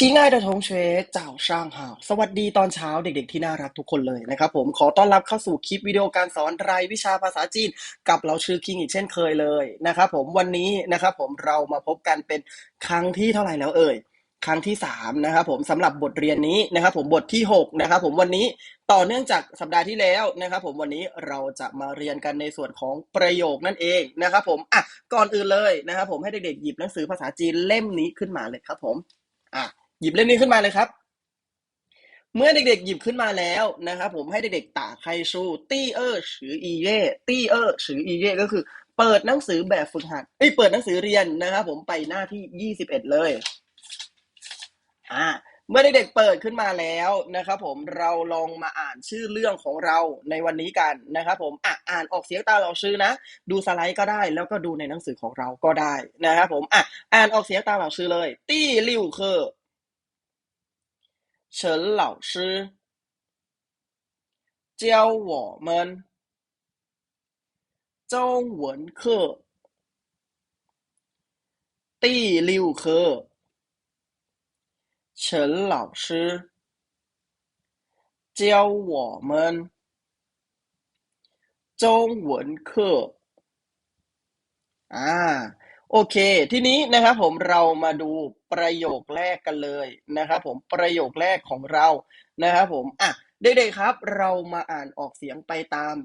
亲爱的同学早上好สวัสดีตอนเช้าเด็กๆที่น่ารักทุกคนเลยนะครับผมขอต้อนรับเข้าสู่คลิปวิดีโอการสอนรายวิชาภาษาจีน กับเราชื่อคิงอีกเช่นเคยเลยนะครับผมวันนี้นะครับผมเรามาพบกันเป็นครั้งที่เท่าไหร่แล้วเอ่ยครั้งที่สามนะครับผมสำหรับบทเรียนนี้นะครับผมบทที่หกนะครับผมวันนี้ต่อเนื่องจากสัปดาห์ที่แล้วนะครับผมวันนี้เราจะมาเรียนกันในส่วนของประโยคนั่นเองนะครับผมอ่ะก่อนอื่นเลยนะครับผมให้เด็กๆหยิบหนังสือภาษาจีนเล่มนี้ขึ้นมาเลยครับผมอ่ะ หยิบเล่มนี้ขึ้นมาเลยครับ เมื่อเด็กๆ หยิบขึ้นมาแล้วนะครับผมให้เด็กๆตาไคชูตี้เออร์ชืออีเย่ตี้เออร์ชืออีเย่ก็คือ เปิดหนังสือแบบฝึกหัดเอ้ยเปิดหนังสือเรียนนะครับผมไปหน้าที่ยี่สิบเอ็ดเลยอ่าเมื่อเด็กๆเปิดขึ้นมาแล้วนะครับผมเราลองมาอ่านชื่อเรื่องของเราในวันนี้กันนะครับผมอะอ่านออกเสียงตามเราชื่อนะ ดูสไลด์ก็ได้ แล้วก็ดูในหนังสือของเราก็ได้นะครับผมอะอ่านออกเสียงตามเราชื่อเลย ตี้ลิวเคอร์ 陈老师教我们中文课第六课。陈老师教我们中文课啊 โอเค ทีนี้นะครับผมเรามาดูประโยคแรกกันเลยนะครับผมประโยคแรกของเรานะครับผมอะเด็กๆครับ เรามาอ่านออกเสียงไปตาม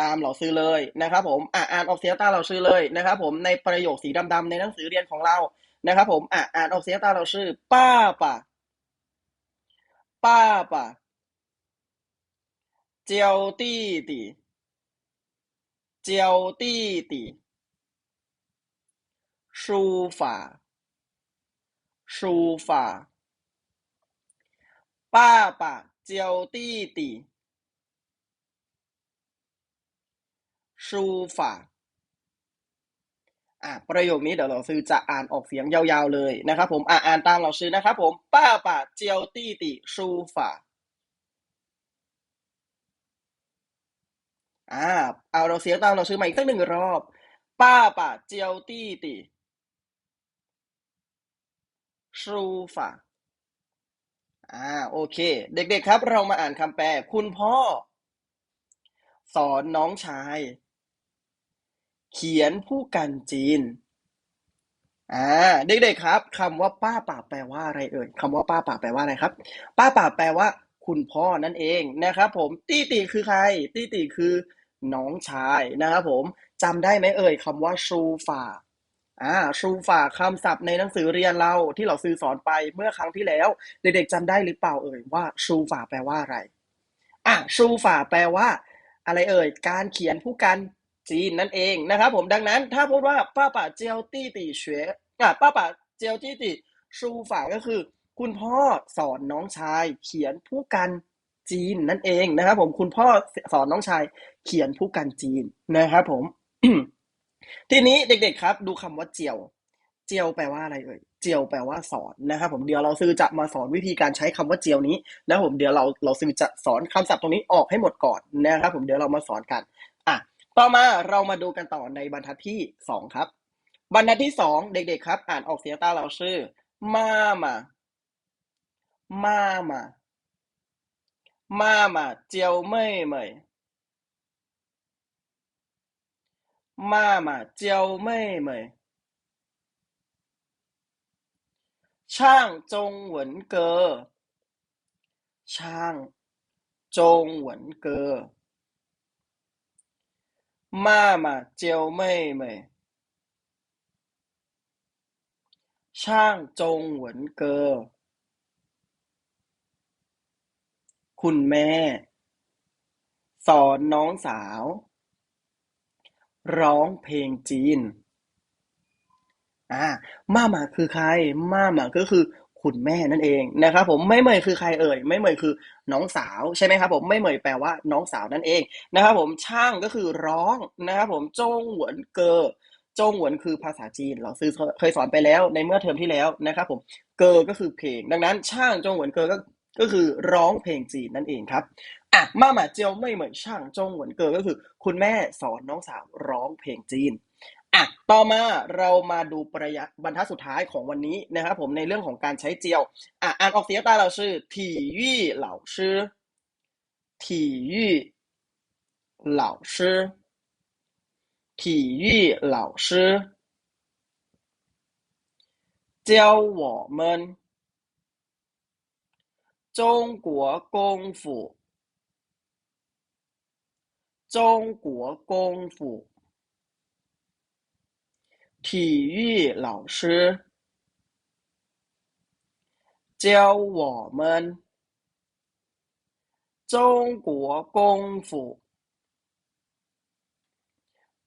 ตามเหล่าซื้อเลยนะครับผมอะอ่านออกเสียงตามเหล่าซื้อเลยนะครับผมในประโยคสีดำๆในหนังสือเรียนของเรานะครับผมอะอ่านออกเสียงตามเหล่าซื้อป้าป่ะป้าป่ะเจียวตี้ตีเจียวตี้ตี 书法，书法。爸爸教弟弟书法อ่ะประโยคนี้เดี๋ยวเราซื้อจะอ่านออกเสียงยาวๆเลยนะครับผมอ่ะอ่านตามเราซื้อนะครับผมป้าป่าเจียวตี้ติชูฝาอ่าเอาเราเสียงตามเราซื้อมาอีกสักหนึ่งรอบป้าป่าเจียวตี้ติ ชูฝาอ่าโอเค เด็กๆครับ เรามาอ่านคำแปล คุณพ่อ สอนน้องชาย เขียนผู้กันจีนอ่าเด็กๆครับคำว่าป้าป่าแปลว่าอะไรเอ่ยคำว่าป้าป่าแปลว่าอะไรครับ ป้าป่าแปลว่า คุณพ่อนั่นเองนะครับ ผมตี้ตีคือใคร ตี้ตีคือน้องชายนะครับผมจำได้ไหมเอ่ยคำว่าชูฝา อ่าชูฝาคำศัพท์ในหนังสือเรียนเราที่เราซื้อสอนไปเมื่อครั้งที่แล้ว เด็กๆจำได้หรือเปล่าเอ่ยว่าชูฝาแปลว่าอะไรอะชูฝาแปลว่า อะไรเอ่ย การเขียนผู้กันจีนนั่นเองนะครับ ผมดังนั้นถ้าพูดว่าป้าป่าเจียวตี้ตีเฉวยอะป้าป่าเจียวตี้ตีชูฝาก็คือ คุณพ่อสอนน้องชาย เขียนผู้กันจีนนั่นเองนะครับ ผมคุณพ่อสอนน้องชาย เขียนผู้กันจีนนะครับ ผม ทีนี้เด็กๆครับ ดูคำว่าเจียว เจียวแปลว่าอะไรเอ่ยเจียวแปลว่าสอนนะครับผมเดี๋ยวเราซื้อจะมาสอนวิธีการใช้คำว่าเจียวนี้นะผมเดี๋ยวเราเราซื้อจะสอนคำศัพท์ตรงนี้ออกให้หมดก่อนนะครับผมเดี๋ยวเรามาสอนกันอะต่อมาเรามาดูกันต่อในบรรทัดที่สองครับ บรรทัดที่สองเด็กๆครับ อ่านออกเสียงตาเราชื่อมามามามามามาเจียวไม่ไม่ 妈妈教妹妹唱中文歌，唱中文歌。妈妈教妹妹唱中文歌。คุณแม่ สอนน้องสาว ร้องเพลงจีน อ่าม่าหมาคือใคร ม่าหมาก็คือคุณแม่นั่นเองนะครับผมไม่เหมยคือใครเอ่ยไม่เหมยคือน้องสาวใช่ไหมครับผมไม่เหมยแปลว่าน้องสาวนั่นเองนะครับผมช่างก็คือร้องนะครับผมจงหวนเกอจงหวนคือภาษาจีนเราซื้อเคยสอนไปแล้วในเมื่อเทอมที่แล้วนะครับผมเกอก็คือเพลง ดังนั้นช่างจงหวนเกอก็ก็คือร้องเพลงจีนนั่นเองครับ อ่ะมาหมาเจียวไม่เหมือนช่างจงเหมือนเกิดก็คือ คุณแม่สอนน้องสาวร้องเพลงจีน อ่ะต่อมาเรามาดูประยะบรรทัดสุดท้ายของวันนี้นะครับผมในเรื่องของการใช้เจียวอ่ะอ่านออกเสียงตามเราชื่อ体育老师体育老师体育老师教我们中国功夫 中国功夫体育老师教我们中国功夫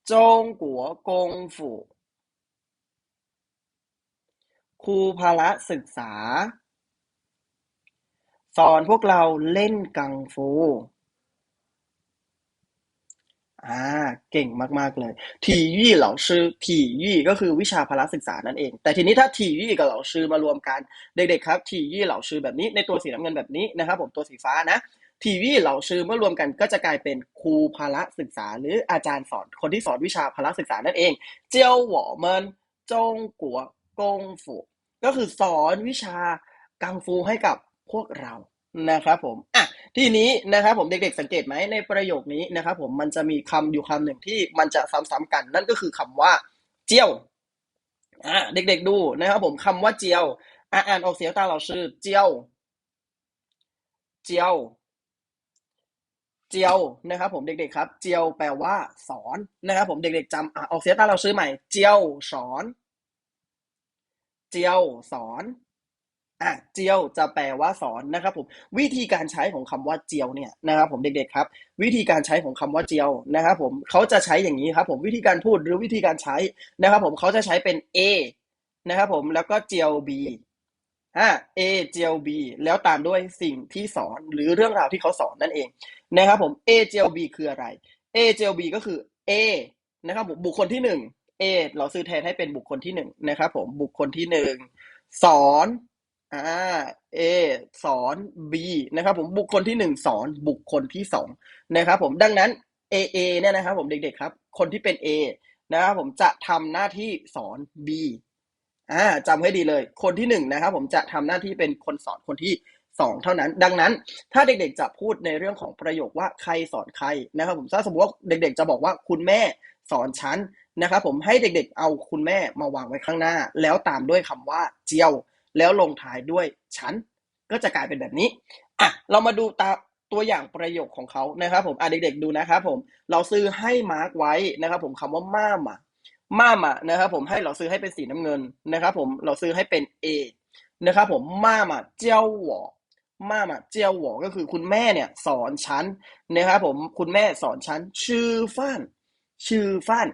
中国功夫ครูพละศึกษา สอนพวกเราเล่นกังฟู อ่า เก่งมากๆเลย体育老师体育ก็คือวิชาพละศึกษานั่นเอง แต่ทีนี้ถ้า体育กับ老师มารวมกัน เด็กๆครับ体育老师แบบนี้ในตัวสีน้ำเงินแบบนี้นะครับผมตัวสีฟ้านะ体育老师เมื่อรวมกันก็จะกลายเป็นครูพละศึกษา หรืออาจารย์สอนคนที่สอนวิชาพละศึกษานั่นเอง教我们中国功夫ก็คือสอนวิชากังฟูให้กับพวกเรานะครับผมอ่ะ ทีนี้นะครับผมเด็กๆสังเกตไหมในประโยคนี้นะครับผมมันจะมีคำอยู่คำหนึ่งที่มันจะซ้ำๆกัน นั่นก็คือคำว่าเจียวอะเด็กๆดูนะครับผมคำว่าเจียวอะอ่านออกเสียงตาเราชื่อเจียว เจียวเจียวนะครับผมเด็กๆครับ เจียวแปลว่า สอนนะครับผมเด็กๆจำอะออกเสียงตาเราชื่อใหม่ เจียวสอน เจียวสอน อะเจียวจะแปลว่าสอนนะครับผมวิธีการใช้ของคำว่าเจียวเนี่ยนะครับผมเด็กๆครับ วิธีการใช้ของคำว่าเจียวนะครับผมเขาจะใช้อย่างนี้ครับผมวิธีการพูดหรือวิธีการใช้นะครับผมเขาจะใช้เป็น A นะครับผมแล้วก็เจียว B อ่า A เจียว B แล้วตามด้วยสิ่งที่สอนหรือเรื่องราวที่เขาสอนนั่นเองนะครับผม A เจียว B คืออะไร A เจียว B ก็คือ A นะครับผมบุคคลที่หนึ่ง A เราซื้อแทนให้เป็นบุคคลที่หนึ่งนะครับผมบุคคลที่หนึ่งสอน อ่า A สอน B นะครับผมบุคคลที่หนึ่งสอนบุคคลที่สองนะครับผมดังนั้น A A เนี่ยนะครับผมเด็กๆครับ คนที่เป็น A นะครับผมจะทำหน้าที่สอน B อ่าจำให้ดีเลย คนที่หนึ่งนะครับผมจะทำหน้าที่เป็นคนสอนคนที่สองเท่านั้น ดังนั้นถ้าเด็กๆจะพูดในเรื่องของประโยคว่าใครสอนใครนะครับผมถ้าสมมติว่าเด็กๆจะบอกว่าคุณแม่สอนฉันนะครับผมให้เด็กๆเอาคุณแม่มาวางไว้ข้างหน้า แล้วตามด้วยคำว่าเจียว แล้วลงท้ายด้วยฉัน ก็จะกลายเป็นแบบนี้อะเรามาดูตาตัวอย่างประโยคของเขานะครับผมอะเด็กๆดูนะครับผมเราซื้อให้มาร์กไว้นะครับผมคำว่าม่ามาม่ามานะครับผมให้เราซื้อให้เป็นสีน้ำเงินนะครับผมเราซื้อให้เป็น A นะครับผมม่ามาเจ้าหวอม่ามาเจียวหวอก็คือคุณแม่เนี่ยสอนฉันนะครับผมคุณแม่สอนฉันชื่อฟ้าน ชื่อฟ้าน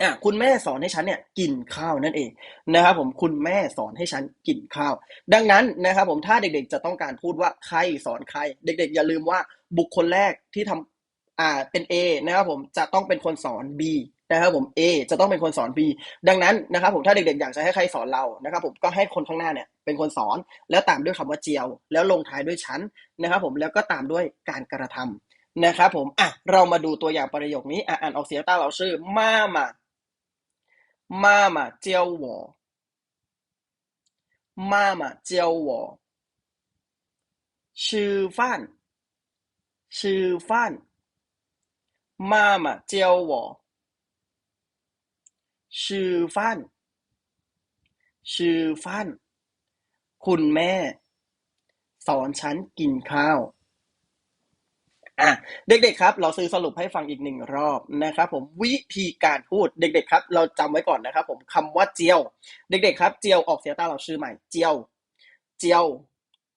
อะคุณแม่สอนให้ฉันเนี่ยกินข้าวนั่นเองนะครับผมคุณแม่สอนให้ฉันกินข้าว ดังนั้นนะครับผมถ้าเด็กๆจะต้องการพูดว่าใครสอนใคร เด็ก ๆ อย่าลืมว่าบุคคลแรกที่ทำอ่าเป็น A นะครับผมจะต้องเป็นคนสอน B นะครับผม A จะต้องเป็นคนสอน B ดังนั้นนะครับผมถ้าเด็กๆอยากจะให้ใครสอนเรานะครับผมก็ให้คนข้างหน้าเนี่ยเป็นคนสอน แล้วตามด้วยคำว่าเจียว แล้วลงท้ายด้วยชั้นนะครับผมแล้วก็ตามด้วยการกระทำนะครับผมอะเรามาดูตัวอย่างประโยคนี้อ่านออกเสียงตาเราชื่อมามา 妈妈教我，妈妈教我吃饭，吃饭。妈妈教我吃饭，吃饭。คุณแม่ สอนฉันกินข้าว อะเด็กๆครับ เราซื้อสรุปให้ฟังอีกหนึ่งรอบนะครับ ผมวิธีการพูดเด็ก ๆ ครับ เราจำไว้ก่อนนะครับ ผมคำว่าเจียว เด็ก ๆ ครับ เจียวออกเสียงตาเราชื่อใหม่เจียว เจียว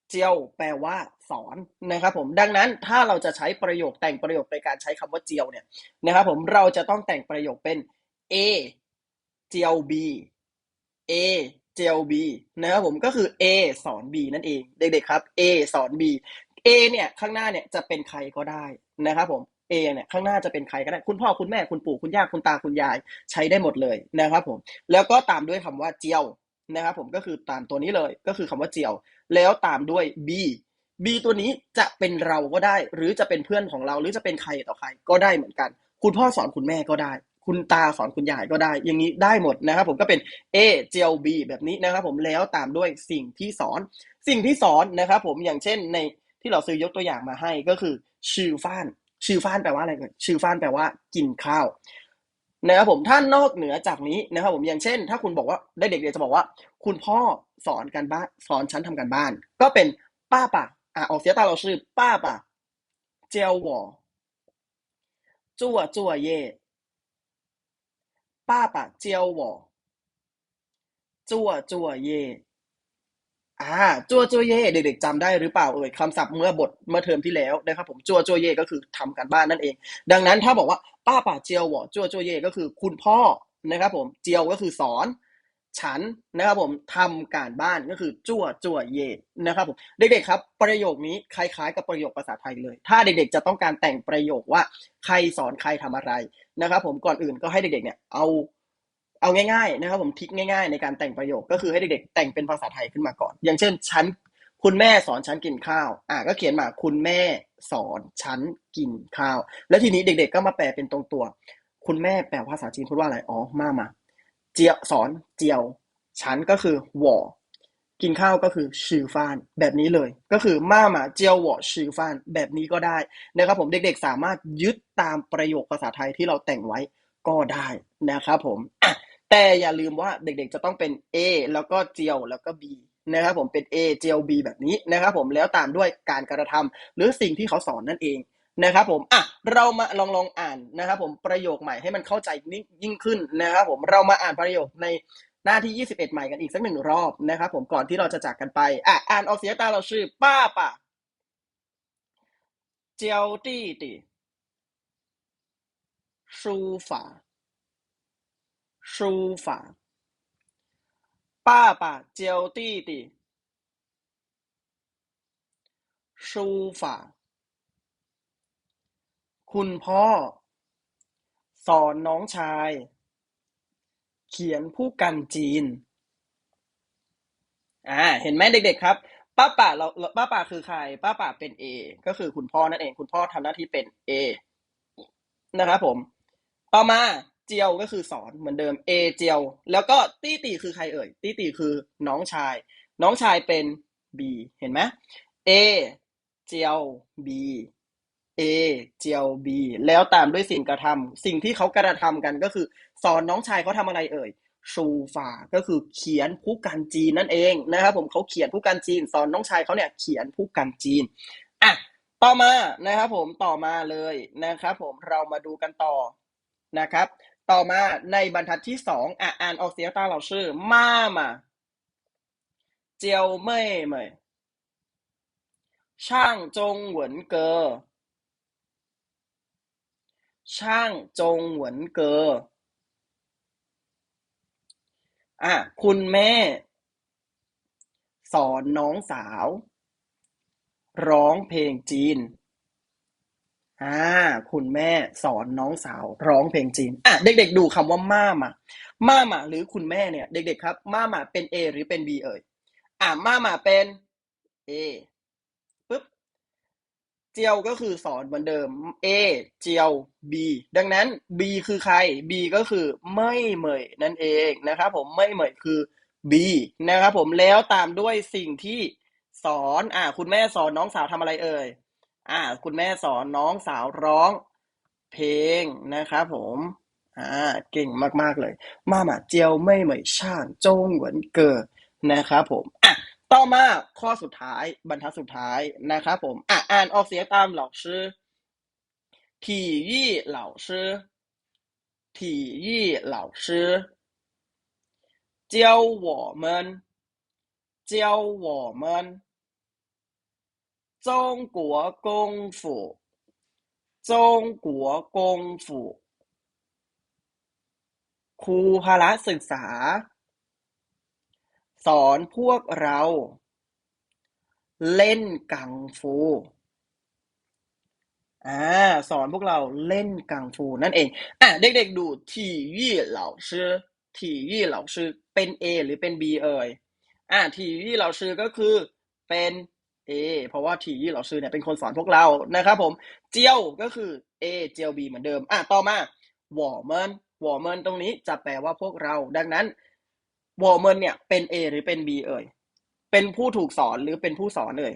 เจียวแปลว่าสอนนะครับผมดังนั้นถ้าเราจะใช้ประโยคแต่งประโยคในการใช้คำว่าเจียวเนี่ยนะครับผมเราจะต้องแต่งประโยคเป็น A เจียว B A เจียว B นะครับผมก็คือ A สอน B นั่นเอง เด็กๆครับ A สอน B A เนี่ยข้างหน้าเนี่ยจะเป็นใครก็ได้นะครับผม A เนี่ยข้างหน้าจะเป็นใครก็ได้คุณพ่อคุณแม่คุณปู่คุณย่าคุณตาคุณยายใช้ได้หมดเลยนะครับผมแล้วก็ตามด้วยคำว่าเจียวนะครับผมก็คือตามตัวนี้เลยก็คือคำว่าเจียว แล้วตามด้วย B B ตัวนี้จะเป็นเราก็ได้ หรือจะเป็นเพื่อนของเราหรือจะเป็นใครต่อใครก็ได้เหมือนกัน คุณพ่อสอนคุณแม่ก็ได้ คุณตาสอนคุณยายก็ได้ อย่างนี้ได้หมดนะครับผมก็เป็น A เจียว B แบบนี้นะครับผมแล้วตามด้วยสิ่งที่สอน สิ่งที่สอนนะครับผมอย่างเช่นใน ที่เราซื้อยกตัวอย่างมาให้ก็คือชื่อฟ้าน ชื่อฟ้านแปลว่าอะไรกันชื่อฟ้านแปลว่ากินข้าวนะครับผมท่านนอกเหนือจากนี้นะครับผมอย่างเช่น ถ้าคุณบอกว่าได้เด็กๆจะบอกว่า คุณพ่อสอนการบ้านสอนชั้นทำการบ้าน ก็เป็นป้าป่ะอ่าออกเสียตาเราชื่อป้าป่ะเจียวหวอจัวจัวเย่ป้าป่ะเจียวหวอจัวจัวเย่าจัวจัวเย่เด็กๆจำได้หรือเปล่าเอ่ยคำศัพท์เมื่อบทเมื่อเทอมที่แล้วนะครับผมจัวจัวเย่ก็คือทำการบ้านนั่นเอง ดังนั้นถ้าบอกว่าป้าป่าเจียวหวอจัวจัวเย่ก็คือคุณพ่อนะครับผมเจียวก็คือสอน ฉันนะครับผมทำการบ้านก็คือจั่วจั่วเย่นะครับผมเด็กๆครับ ประโยคนี้คล้ายๆ กับประโยคภาษาไทยเลย ถ้าเด็กๆจะต้องการแต่งประโยคว่าใครสอนใครทำอะไรนะครับผมก่อนอื่นก็ให้เด็กๆเนี่ยเอา เอาง่ายๆนะครับผมทิกง่าย ๆ ในการแต่งประโยคก็คือให้เด็กๆแต่งเป็นภาษาไทยขึ้นมาก่อน อย่างเช่นฉันคุณแม่สอนฉันกินข้าว อ่าก็เขียนมาคุณแม่สอนฉันกินข้าว แล้วทีนี้เด็ก ๆ ก็มาแปลเป็นตรงตัว คุณแม่แปลภาษาจีนพูดว่าอะไรอ๋อมามาเจียวสอนเจียวฉันก็คือหวอกินข้าวก็คือชื่อฟานแบบนี้เลย ก็คือมามาเจียวหวอชื่อฟานแบบนี้ก็ได้นะครับผมเด็กๆสามารถยึดตามประโยคภาษาไทยที่เราแต่งไว้ก็ได้นะครับผมอะ แต่อย่าลืมว่าเด็กๆจะต้องเป็น A แล้วก็เจียวแล้วก็ B นะครับผมเป็น A เจียว B แบบนี้นะครับผมแล้วตามด้วยการกระทำหรือสิ่งที่เขาสอนนั่นเองนะครับผมอะเรามาลองลองอ่านนะครับผมประโยคใหม่ให้มันเข้าใจยิ่งขึ้นนะครับผมเรามาอ่านประโยคในหน้าที่ 21 ใหม่กันอีกสักหนึ่งรอบนะครับผมก่อนที่เราจะจากกันไปอะอ่านออกเสียงตาเราชื่อป้าป่ะเจียวตี้ตี้书法书法爸爸教弟弟书法คุณพ่อ สอนน้องชาย เขียนผู้กันจีน อ่า เห็นไหมเด็กๆครับ ป้าป่าเราป้าป่าคือใคร ป้าป่าเป็น A ก็คือคุณพ่อนั่นเอง คุณพ่อทำหน้าที่เป็น A นะครับผม ต่อมา เจียวก็คือสอนเหมือนเดิม A เจียว แล้วก็ตี้ตีคือใครเอ่ย ตี้ตีคือน้องชาย น้องชายเป็น B เห็นไหม A เจียว B A เจียว B แล้วตามด้วยสิ่งกระทำสิ่งที่เขากระทำกันก็คือ สอนน้องชายเขาทำอะไรเอ่ยชูฝาก็คือเขียนผู้กันจีนนั่นเองนะครับผมเขาเขียนผู้กันจีน สอนน้องชายเขาเนี่ยเขียนผู้กันจีนอะต่อมานะครับผมต่อมาเลยนะครับผมเรามาดูกันต่อนะครับ ต่อมาในบรรทัดที่สองอ่านออกเสียงตามเราชื่อ มามาเจียวเม่เม่ช่างจงหวนเกอ ช่างจงหวนเกอ อะ คุณแม่ สอนน้องสาว ร้องเพลงจีน อ่าคุณแม่สอนน้องสาวร้องเพลงจีน อะเด็ก ๆ ดูคำว่าม่ามาม่ามาหรือคุณแม่เนี่ย เด็ก ๆ ครับม่ามาเป็น A หรือเป็น B เอ่ยอะม่ามาเป็น A ปึ๊บเจียวก็คือสอนเหมือนเดิม A เจียว B ดังนั้น B คือใคร B ก็คือไม่เหมยนั่นเองนะครับผมไม่เหมยคือ B นะครับผมแล้วตามด้วยสิ่งที่สอนอ่าคุณแม่สอนน้องสาวทำอะไรเอ่ยอ่า คุณแม่สอนน้องสาวร้องเพลงนะครับผม อ่า เก่งมากๆเลย มาหมาเจียวไม่เหมยช่างจงเหวินเกอนะครับผม อ่ะ ต่อมาข้อสุดท้ายบรรทัดสุดท้ายนะครับผมอ่ะอ่านออกเสียงตามเหล่าชื่อ体育老师体育老师教我们教我们 中国功夫中国功夫คจงกัครูพละศึกษา สอนพวกเรา เล่นกังฟูอ่าสอนพวกเราเล่นกังฟูนั่นเองอะเด็กๆดูทีวี่เหล่าชื่อทีวี่เหล่าชื่อเป็น A หรือเป็น B เอ่ยอะทีวี่เหล่าชื่อก็คือเป็น A เพราะว่าทียี่เราซื้อเนี่ยเป็นคนสอนพวกเรานะครับผมเจียวก็คือ A เจียว B เหมือนเดิมอะต่อมาวอเมินวอเมินตรงนี้จะแปลว่าพวกเรา ดังนั้นวอเมินเนี่ยเป็น A หรือเป็น B เอ่ยเป็นผู้ถูกสอนหรือเป็นผู้สอนเอ่ย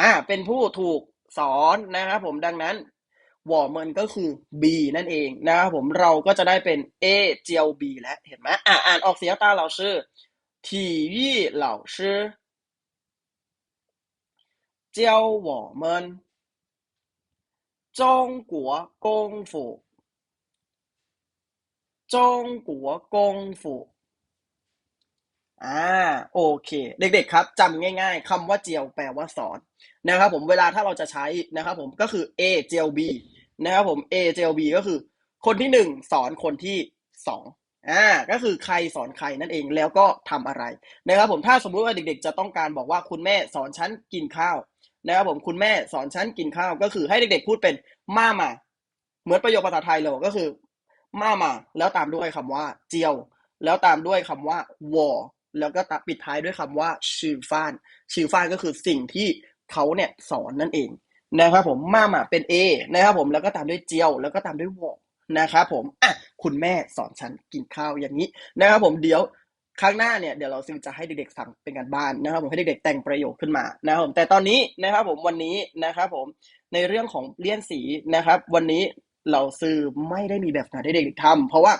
อะเป็นผู้ถูกสอนนะครับผมดังนั้นวอร์เมนก็คือ B นั่นเองนะครับผมเราก็จะได้เป็น A เจียว B แล้วเห็นไหมอ่านออกเสียงตาเราชื่อทียี่เหล่าชื่อ 教我们中国功夫中国功夫อ่าโอเค เด็กๆครับจำง่ายๆคำว่าเจียวแปลว่าสอนนะครับผมเวลาถ้าเราจะใช้นะครับผมก็คือ A เจียว B นะครับผม A เจียว B ก็คือ คนที่หนึ่งสอนคนที่สองอ่าก็คือใครสอนใครนั่นเองแล้วก็ทำอะไรนะครับผมถ้าสมมุติว่าเด็กๆ จะต้องการบอกว่าคุณแม่สอนฉันกินข้าว นะครับผมคุณแม่สอนฉันกินข้าวก็คือให้เด็กๆพูดเป็นมามาเหมือนประโยคภาษาไทยเลยก็คือ มามาแล้วตามด้วยคำว่า เจียว แล้วตามด้วยคำว่าวอแล้วก็ปิดท้ายด้วยคำว่าชื่อฟ้านชื่อฟ้านก็คือสิ่งที่เขาเนี่ยสอนนั่นเองนะครับผมมามาเป็น A นะครับผมแล้วก็ตามด้วยเจียว แล้วก็ตามด้วยวอนะครับผมอะคุณแม่สอนฉันกินข้าวอย่างนี้นะครับผมเดี๋ยว ครั้งหน้าเนี่ยเดี๋ยวเราซึ่งจะให้เด็กๆสั่งเป็นการบ้านนะครับผมให้เด็กๆแต่งประโยคขึ้นมานะครับผมแต่ตอนนี้นะครับผมวันนี้นะครับผมในเรื่องของเลี่ยนสีนะครับ วันนี้เราซื้อไม่ได้มีแบบไหนให้เด็กๆทำเพราะว่า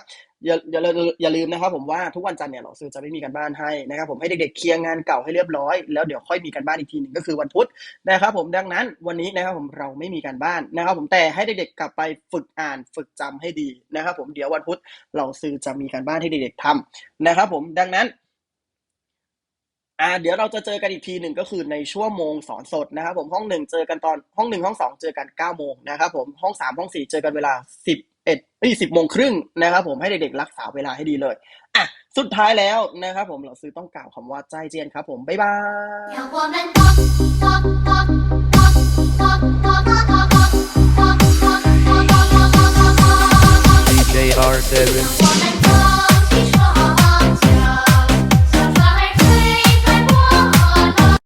อย่าอย่าอย่าลืมนะครับผมว่าทุกวันจันทร์เนี่ยเราซื้อจะไม่มีการบ้านให้นะครับผมให้เด็กๆเคลียร์งานเก่าให้เรียบร้อยแล้วเดี๋ยวค่อยมีการบ้านอีกทีหนึ่งก็คือวันพุธนะครับผมดังนั้นวันนี้นะครับผมเราไม่มีการบ้านนะครับผมแต่ให้เด็กๆกลับไปฝึกอ่านฝึกจำให้ดีนะครับผมเดี๋ยววันพุธเราซื้อจะมีการบ้านให้เด็กๆทำนะครับผมดังนั้นอ่าเดี๋ยวเราจะเจอกันอีกทีหนึ่งก็คือในชั่วโมงสอนสดนะครับผมห้องหนึ่งเจอกันตอนห้องหนึ่งห้องสองเจอกันเก้าโมงนะครับผมห้องสามห้องสี่เจอกันเวลาสิบ เอ็ดไอ้สิบโมงครึ่งนะครับผมให้เด็กๆรักษาเวลาให้ดีเลยอะสุดท้ายแล้วนะครับผมเราซื้อต้องกล่าวคำว่าใจเจียนครับผมบ๊ายบาย DJ R7